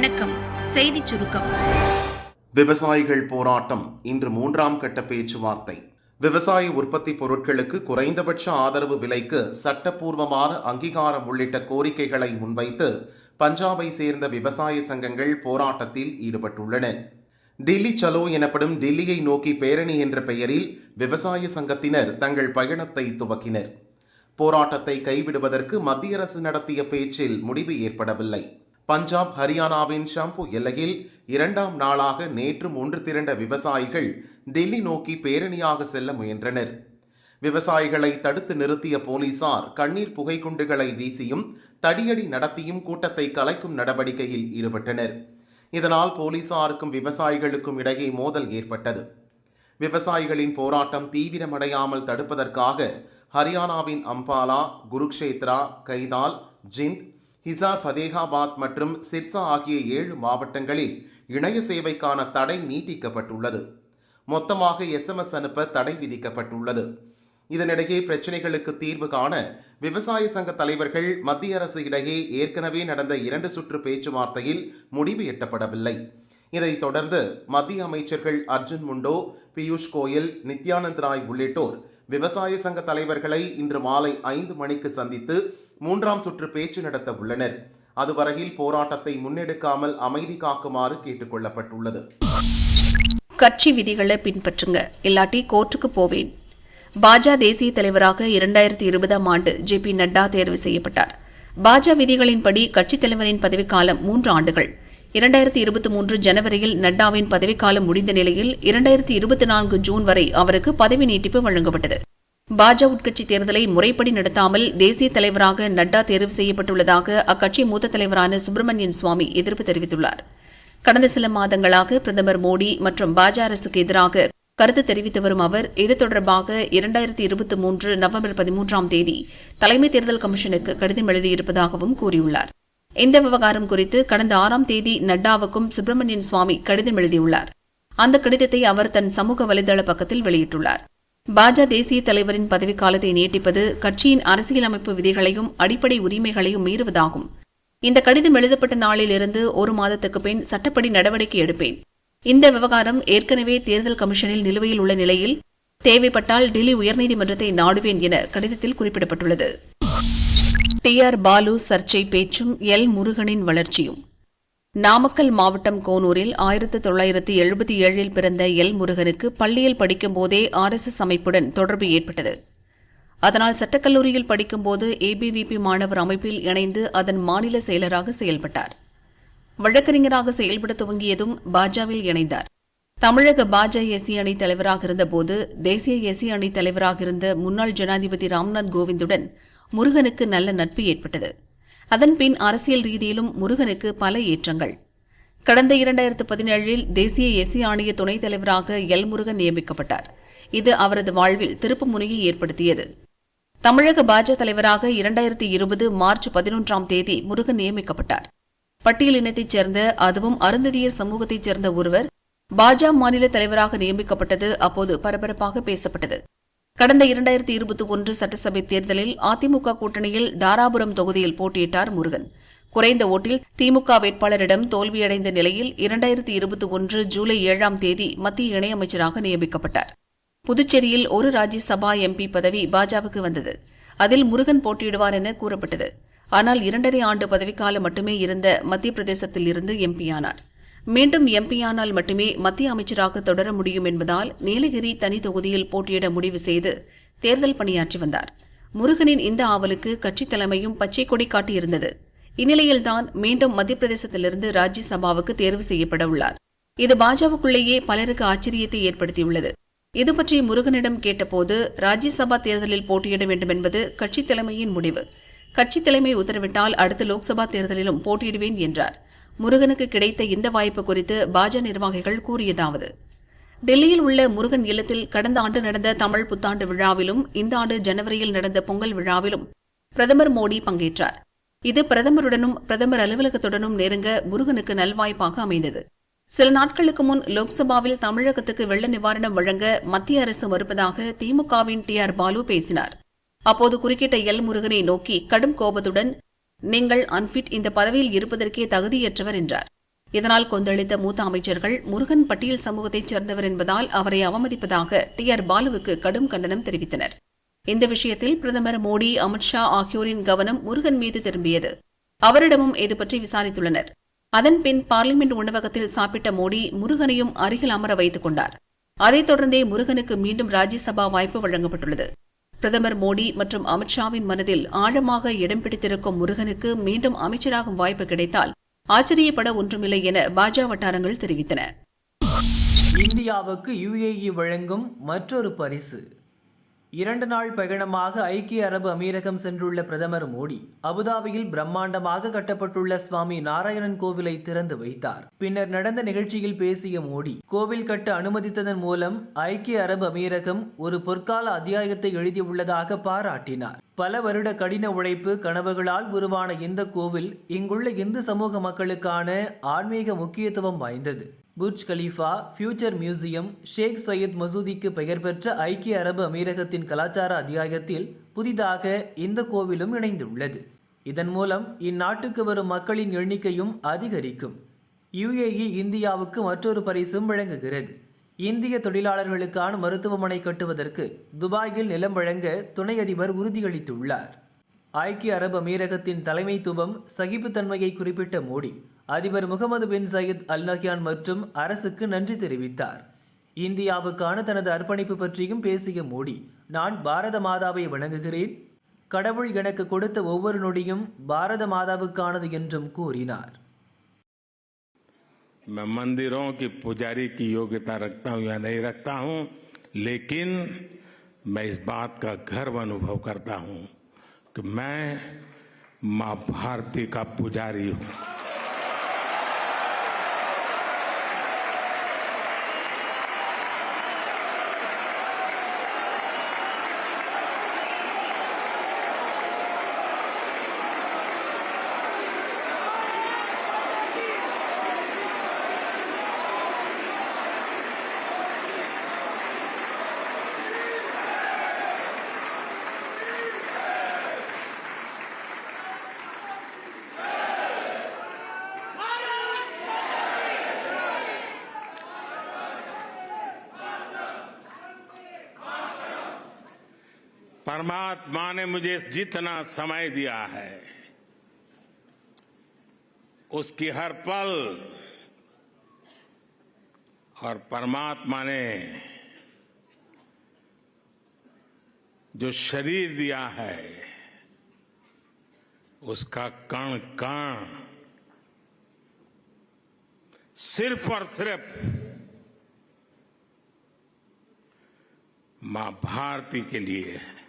வணக்கம். செய்தி சுருக்கம். விவசாயிகள் போராட்டம். இன்று மூன்றாம் கட்ட பேச்சுவார்த்தை. விவசாய உற்பத்தி பொருட்களுக்கு குறைந்தபட்ச ஆதரவு விலைக்கு சட்டப்பூர்வமான அங்கீகாரம் உள்ளிட்ட கோரிக்கைகளை முன்வைத்து பஞ்சாபை சேர்ந்த விவசாய சங்கங்கள் போராட்டத்தில் ஈடுபட்டுள்ளன. டில்லி சலோ எனப்படும் டில்லியை நோக்கி பேரணி என்ற பெயரில் விவசாய சங்கத்தினர் தங்கள் பயணத்தை துவக்கினர். போராட்டத்தை கைவிடுவதற்கு மத்திய அரசு நடத்திய பேச்சில் முடிவு ஏற்படவில்லை. பஞ்சாப் ஹரியானாவின் ஷாம்பு எல்லையில் இரண்டாம் நாளாக நேற்றும் ஒன்று திரண்ட விவசாயிகள் டெல்லி நோக்கி பேரணியாக செல்ல முயன்றனர். விவசாயிகளை தடுத்து நிறுத்திய போலீசார் கண்ணீர் புகைக்குண்டுகளை வீசியும் தடியடி நடத்தியும் கூட்டத்தை கலைக்கும் நடவடிக்கையில் ஈடுபட்டனர். இதனால் போலீசாருக்கும் விவசாயிகளுக்கும் இடையே மோதல் ஏற்பட்டது. விவசாயிகளின் போராட்டம் தீவிரமடையாமல் தடுப்பதற்காக ஹரியானாவின் அம்பாலா குருக்ஷேத்ரா கைதால் ஜிந்த் ஹிசார் ஃபதேகாபாத் மற்றும் சிர்சா ஆகிய ஏழு மாவட்டங்களில் இணைய சேவைக்கான தடை நீட்டிக்கப்பட்டுள்ளது. மொத்தமாக எஸ்எம்எஸ் அனுப்ப தடை விதிக்கப்பட்டுள்ளது. இதனிடையே பிரச்சினைகளுக்கு தீர்வு காண விவசாய சங்க தலைவர்கள் மத்திய அரசு இடையே ஏற்கனவே நடந்த இரண்டு சுற்று பேச்சுவார்த்தையில் முடிவு எட்டப்படவில்லை. இதைத் தொடர்ந்து மத்திய அமைச்சர்கள் அர்ஜுன் முண்டோ பியூஷ் கோயல் நித்யானந்த் ராய் உள்ளிட்டோர் விவசாய சங்க தலைவர்களை இன்று மாலை ஐந்து மணிக்கு சந்தித்து மூன்றாம் சுற்று பேச்சு நடத்த உள்ளனர். அதுவரையில் போராட்டத்தை முன்னெடுக்காமல் அமைதி காக்குமாறு கேட்டுக்கொள்ளப்பட்டுள்ளது கட்சி விதிகளை பின்பற்றுங்க. இல்லாட்டி கோர்ட்டுக்கு போவேன். பாஜக தேசிய தலைவராக இரண்டாயிரத்தி இருபதாம் ஆண்டு ஜே பி நட்டா தேர்வு செய்யப்பட்டார். பாஜக விதிகளின்படி கட்சித் தலைவரின் பதவிக்காலம் மூன்று ஆண்டுகள். இரண்டாயிரத்தி இருபத்தி மூன்று ஜனவரியில் நட்டாவின் பதவிக்காலம் முடிந்த நிலையில் இரண்டாயிரத்தி இருபத்தி நான்கு ஜூன் வரை அவருக்கு பதவி நீட்டிப்பு வழங்கப்பட்டது. பாஜ உட்கட்சி தேர்தலை முறைப்படி நடத்தாமல் தேசிய தலைவராக நட்டா தேர்வு செய்யப்பட்டுள்ளதாக அக்கட்சி மூத்த தலைவரான சுப்பிரமணியன் சுவாமி எதிர்ப்பு தெரிவித்துள்ளார். கடந்த சில மாதங்களாக பிரதமர் மோடி மற்றும் பாஜ அரசுக்கு எதிராக கருத்து தெரிவித்து வரும் அவர் இது தொடர்பாக இரண்டாயிரத்தி இருபத்தி மூன்று நவம்பர் பதிமூன்றாம் தேதி தலைமை தேர்தல் கமிஷனுக்கு கடிதம் எழுதியிருப்பதாகவும் கூறியுள்ளார். இந்த விவகாரம் குறித்து கடந்த ஆறாம் தேதி நட்டாவுக்கும் சுப்பிரமணியன் சுவாமி கடிதம் எழுதியுள்ளார். அந்த கடிதத்தை அவர் தன் சமூக வலைதள பக்கத்தில் வெளியிட்டுள்ளார். பாஜக தேசிய தலைவரின் பதவிக்காலத்தை நீட்டிப்பது கட்சியின் அரசியலமைப்பு விதிகளையும் அடிப்படை உரிமைகளையும் மீறுவதாகும். இந்த கடிதம் எழுதப்பட்ட நாளிலிருந்து ஒரு மாதத்துக்கு பின் சட்டப்படி நடவடிக்கை எடுப்பேன். இந்த விவகாரம் ஏற்கனவே தேர்தல் கமிஷனில் நிலுவையில் உள்ள நிலையில் தேவைப்பட்டால் டெல்லி உயர்நீதிமன்றத்தை நாடுவேன் என கடிதத்தில் குறிப்பிடப்பட்டுள்ளது. டி ஆர் பாலு சர்ச்சை பேச்சும் எல் முருகனின் வளர்ச்சியும். நாமக்கல் மாவட்டம் கோனூரில் ஆயிரத்து தொள்ளாயிரத்து எழுபத்தி ஏழில் பிறந்த எல் முருகனுக்கு பள்ளியில் படிக்கும்போதே ஆர்எஸ்எஸ் அமைப்புடன் தொடர்பு ஏற்பட்டது. அதனால் சட்டக்கல்லூரியில் படிக்கும்போது ஏபிவிபி மாணவர் அமைப்பில் இணைந்து அதன் மாநில செயலராக செயல்பட்டார். வழக்கறிஞராக செயல்பட துவங்கியதும் பாஜவில் இணைந்தார். தமிழக பாஜ எஸ்சி அணி தலைவராக இருந்தபோது தேசிய எஸ்சி அணி தலைவராக இருந்த முன்னாள் ஜனாதிபதி ராம்நாத் கோவிந்துடன் முருகனுக்கு நல்ல நட்பு ஏற்பட்டது. அதன்பின் அரசியல் ரீதியிலும் முருகனுக்கு பல ஏற்றங்கள். கடந்த இரண்டாயிரத்து பதினேழில் தேசிய எஸ்சி ஆணைய துணைத் தலைவராக எல் முருகன் நியமிக்கப்பட்டார். இது அவரது வாழ்வில் திருப்பு முனையை ஏற்படுத்தியது. தமிழக பாஜக தலைவராக இரண்டாயிரத்தி இருபது மார்ச் பதினொன்றாம் தேதி முருகன் நியமிக்கப்பட்டார். பட்டியலினத்தைச் சேர்ந்த அதுவும் அருந்ததியர் சமூகத்தைச் சேர்ந்த ஒருவர் பாஜக மாநில தலைவராக நியமிக்கப்பட்டது அப்போது பரபரப்பாக பேசப்பட்டது. கடந்த இரண்டாயிரத்தி இருபத்தி ஒன்று சட்டசபை தேர்தலில் அதிமுக கூட்டணியில் தாராபுரம் தொகுதியில் போட்டியிட்டார் முருகன். குறைந்த ஓட்டில் திமுக வேட்பாளரிடம் தோல்வியடைந்த நிலையில் இரண்டாயிரத்தி இருபத்தி ஒன்று ஜூலை ஏழாம் தேதி மத்திய இணையமைச்சராக நியமிக்கப்பட்டார். புதுச்சேரியில் ஒரு ராஜ்யசபா எம்பி பதவி பாஜவுக்கு வந்தது. அதில் முருகன் போட்டியிடுவார் என கூறப்பட்டது. ஆனால் இரண்டரை ஆண்டு பதவிக்காலம் மட்டுமே இருந்த மத்திய பிரதேசத்தில் இருந்து எம்பியானார் மீண்டும் எம்பியானால் மட்டுமே மத்திய அமைச்சராக தொடர முடியும் என்பதால் நீலகிரி தனி தொகுதியில் போட்டியிட முடிவு செய்து தேர்தல் பணியாற்றி வந்தார். முருகனின் இந்த ஆவலுக்கு கட்சித் தலைமையும் பச்சை கொடி காட்டியிருந்தது. இந்நிலையில்தான் மீண்டும் மத்திய பிரதேசத்திலிருந்து ராஜ்யசபாவுக்கு தேர்வு செய்யப்பட உள்ளார். இது பாஜகவுக்குள்ளேயே பலருக்கு ஆச்சரியத்தை ஏற்படுத்தியுள்ளது. இது பற்றி முருகனிடம் கேட்டபோது ராஜ்யசபா தேர்தலில் போட்டியிட வேண்டும் என்பது கட்சித் தலைமையின் முடிவு. கட்சி தலைமை உத்தரவிட்டால் அடுத்த லோக்சபா தேர்தலிலும் போட்டியிடுவேன் என்றார். முருகனுக்கு கிடைத்த இந்த வாய்ப்பு குறித்து பாஜ நிர்வாகிகள் கூறியதாவது. டெல்லியில் உள்ள முருகன் இல்லத்தில் கடந்த ஆண்டு நடந்த தமிழ் புத்தாண்டு விழாவிலும் இந்த ஆண்டு ஜனவரியில் நடந்த பொங்கல் விழாவிலும் பிரதமர் மோடி பங்கேற்றார். இது பிரதமருடனும் பிரதமர் அலுவலகத்துடனும் நெருங்க முருகனுக்கு நல்வாய்ப்பாக அமைந்தது. சில நாட்களுக்கு முன் லோக்சபாவில் தமிழகத்துக்கு வெள்ள நிவாரணம் வழங்க மத்திய அரசு மறுப்பதாக திமுகவின் டி ஆர் பாலு பேசினார். அப்போது குறுக்கிட்ட எல் முருகனை நோக்கி கடும் கோபத்துடன் நீங்கள் அன்ஃபிட் இந்த பதவியில் இருப்பதற்கே தகுதியற்றவர் என்றார். இதனால் கொந்தளித்த மூத்த அமைச்சர்கள் முருகன் பட்டியல் சமூகத்தைச் சேர்ந்தவர் என்பதால் அவரை அவமதிப்பதாக டி ஆர் பாலுவுக்கு கடும் கண்டனம் தெரிவித்தனர். இந்த விஷயத்தில் பிரதமர் மோடி அமித்ஷா ஆகியோரின் கவனம் முருகன் மீது திரும்பியது. அவரிடமும் இது பற்றி விசாரித்துள்ளனர். அதன்பின் பார்லிமெண்ட் உணவகத்தில் சாப்பிட்ட மோடி முருகனையும் அருகில் அமர வைத்துக் கொண்டார். அதைத் தொடர்ந்தே முருகனுக்கு மீண்டும் ராஜ்யசபா வாய்ப்பு வழங்கப்பட்டுள்ளது. பிரதமர் மோடி மற்றும் அமித்ஷாவின் மனதில் ஆழமாக இடம் பிடித்திருக்கும் முருகனுக்கு மீண்டும் அமைச்சராகும் வாய்ப்பு கிடைத்தால் ஆச்சரியப்பட ஒன்றுமில்லை என பாஜக வட்டாரங்கள் தெரிவித்தன. இந்தியாவுக்கு யுஏஇ வழங்கும் மற்றொரு பரிசு. இரண்டு நாள் பயணமாக ஐக்கிய அரபு அமீரகம் சென்றுள்ள பிரதமர் மோடி அபுதாபியில் பிரம்மாண்டமாக கட்டப்பட்டுள்ள சுவாமி நாராயணன் கோவிலை திறந்து வைத்தார். பின்னர் நடந்த நிகழ்ச்சியில் பேசிய மோடி கோவில் கட்ட அனுமதித்ததன் மூலம் ஐக்கிய அரபு அமீரகம் ஒரு பொற்கால அத்தியாயத்தை எழுதியுள்ளதாக பாராட்டினார். பல வருட கடின உழைப்பு கனவுகளால் உருவான இந்த கோவில் இங்குள்ள இந்து சமூக மக்களுக்கான ஆன்மீக முக்கியத்துவம் வாய்ந்தது. Burj Khalifa future museum Sheikh Zayed மசூதிக்கு பெயர் பெற்ற ஐக்கிய அரபு அமீரகத்தின் கலாச்சார அத்தியாயத்தில் புதிதாக இந்த கோவிலும் இணைந்துள்ளது. இதன் மூலம் இந்நாட்டுக்கு வரும் மக்களின் எண்ணிக்கையும் அதிகரிக்கும். யுஏஇ இந்தியாவுக்கு மற்றொரு பரிசும் வழங்குகிறது. இந்திய தொழிலாளர்களுக்கான மருத்துவமனை கட்டுவதற்கு துபாயில் நிலம் வழங்க துணை அதிபர் உறுதியளித்துள்ளார். ஐக்கிய அரபு அமீரகத்தின் தலைமைத்துவம் சகிப்புத்தன்மையை குறிப்பிட்ட மோடி அதிபர் Mohammed bin Zayed Al Nahyan மற்றும் அரசுக்கு நன்றி தெரிவித்தார் இந்தியாவுக்கான தனது அர்ப்பணிப்பு பற்றியும் பேசிய மோடி நான் பாரத மாதாவை வணங்குகிறேன் கடவுள் எனக்கு கொடுத்த ஒவ்வொரு நொடியும் பாரத மாதாவுக்கானது என்றும் கூறினார் मैं मंदिरों की पुजारी की योग्यता रखता हूं या नहीं रखता हूं लेकिन मैं इस बात का गर्व अनुभव करता हूं कि मैं माँ भारती का पुजारी हूँ। परमात्मा ने मुझे जितना समय दिया है, उसकी हर पल और परमात्मा ने जो शरीर दिया है, उसका कण कण सिर्फ़ और सिर्फ़ माँ भारती के लिए है।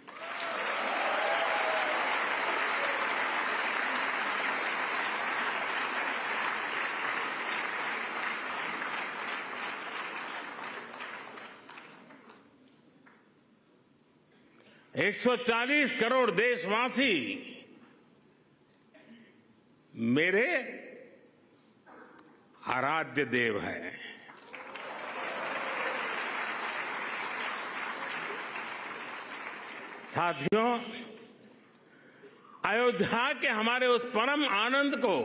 एक सौ चालीस करोड़ देशवासी मेरे आराध्य देव हैं। साथियों, अयोध्या के हमारे उस परम आनंद को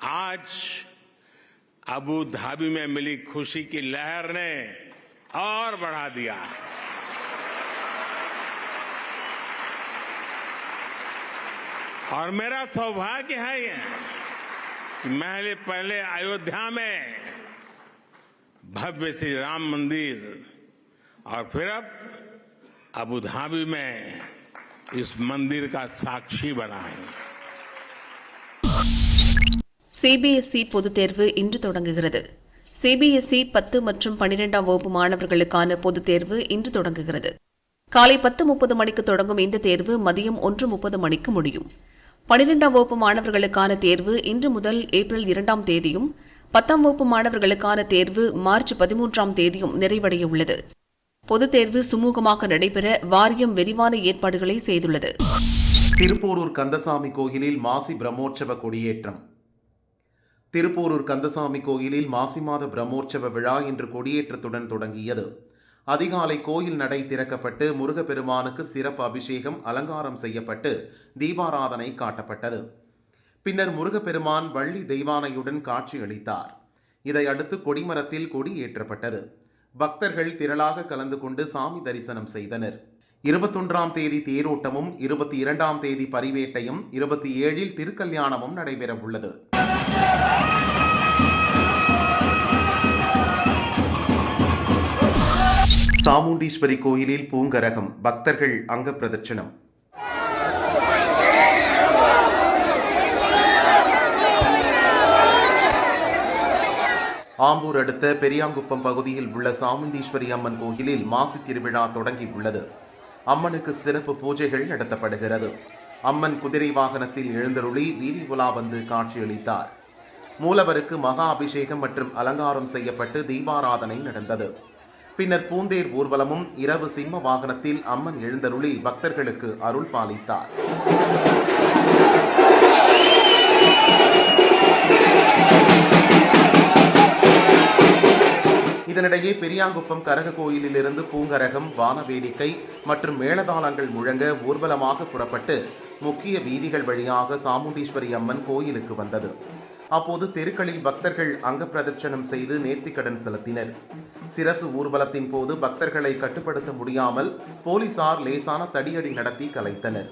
आज अबू धाबी में मिली खुशी की लहर ने और बढ़ा दिया। है और मेरा सौभाग्य है ये कि मैंने पहले अयोध्या में भव्य श्री राम मंदिर और फिर अब अबू धाबी में इस मंदिर का साक्षी बना है சிபிஎஸ்இ பொதுத் தேர்வு இன்று தொடங்குகிறது சிபிஎஸ்இ பத்து மற்றும் பனிரெண்டாம் வகுப்பு மாணவர்களுக்கான பொதுத் தேர்வு இன்று தொடங்குகிறது காலை பத்து முப்பது மணிக்கு தொடங்கும் இந்த தேர்வு மதியம் ஒன்று முப்பது மணிக்கு முடியும் பனிரெண்டாம் வகுப்பு மாணவர்களுக்கான தேர்வு இன்று முதல் ஏப்ரல் இரண்டாம் தேதியும் பத்தாம் வகுப்பு மாணவர்களுக்கான தேர்வு மார்ச் பதிமூன்றாம் தேதியும் நிறைவடைய உள்ளது பொதுத் தேர்வு சுமூகமாக நடைபெற வாரியம் விரிவான ஏற்பாடுகளை செய்துள்ளது. திருப்போரூர் கந்தசாமி கோயிலில் மாசி பிரம்மோற்சவ கொடியேற்றம். திருப்போரூர் கந்தசாமி கோயிலில் மாசி மாத பிரம்மோற்சவ விழா இன்று கொடியேற்றத்துடன் தொடங்கியது. அதிகாலை கோயில் நடை திறக்கப்பட்டு முருகப்பெருமானுக்கு சிறப்பு அபிஷேகம் அலங்காரம் செய்யப்பட்டு தீபாராதனை காட்டப்பட்டது. பின்னர் முருகப்பெருமான் வள்ளி தெய்வானையுடன் காட்சியளித்தார் இதையடுத்து கொடிமரத்தில் கொடி ஏற்றப்பட்டது. பக்தர்கள் திரளாக கலந்து கொண்டு சாமி தரிசனம் செய்தனர். இருபத்தொன்றாம் தேதி தேரோட்டமும் இருபத்தி இரண்டாம் தேதி பரிவேட்டையும் இருபத்தி ஏழில் திருக்கல்யாணமும் நடைபெறவுள்ளது. சாமுண்டீஸ்வரி கோயிலில் பூங்கரகம் பக்தர்கள் அங்க பிரதட்சணம். ஆம்பூர் அடுத்த பெரியாங்குப்பம் பகுதியில் உள்ள சாமுண்டீஸ்வரி அம்மன் கோயிலில் மாசி திருவிழா தொடங்கி உள்ளது. அம்மனுக்கு சிறப்பு பூஜைகள் நடத்தப்படுகிறது. அம்மன் குதிரை வாகனத்தில் எழுந்தருளி வீதி உலா வந்து காட்சியளித்தார். மூலவருக்கு மகா அபிஷேகம் மற்றும் அலங்காரம் செய்யப்பட்டு தீபாராதனை நடந்தது. பின்னர் பூந்தேர் ஊர்வலமும் இரவு சிம்ம வாகனத்தில் அம்மன் எழுந்தருளி பக்தர்களுக்கு அருள் பாலித்தார். இதனிடையே பெரியாங்குப்பம் கரக கோயிலிலிருந்து பூங்கரகம் வான வேடிக்கை மற்றும் மேளதாளங்கள் முழங்க ஊர்வலமாக புறப்பட்டு முக்கிய வீதிகள் வழியாக சாமுண்டீஸ்வரி அம்மன் கோயிலுக்கு வந்தது. அப்போது தெருக்களில் பக்தர்கள் அங்க பிரதட்சணம் செய்து நேர்த்திக்கடன் செலுத்தினர். சிரசு ஊர்வலத்தின் போது பக்தர்களை கட்டுப்படுத்த முடியாமல் போலீசார் லேசான தடியடி நடத்தி கலைத்தனர்.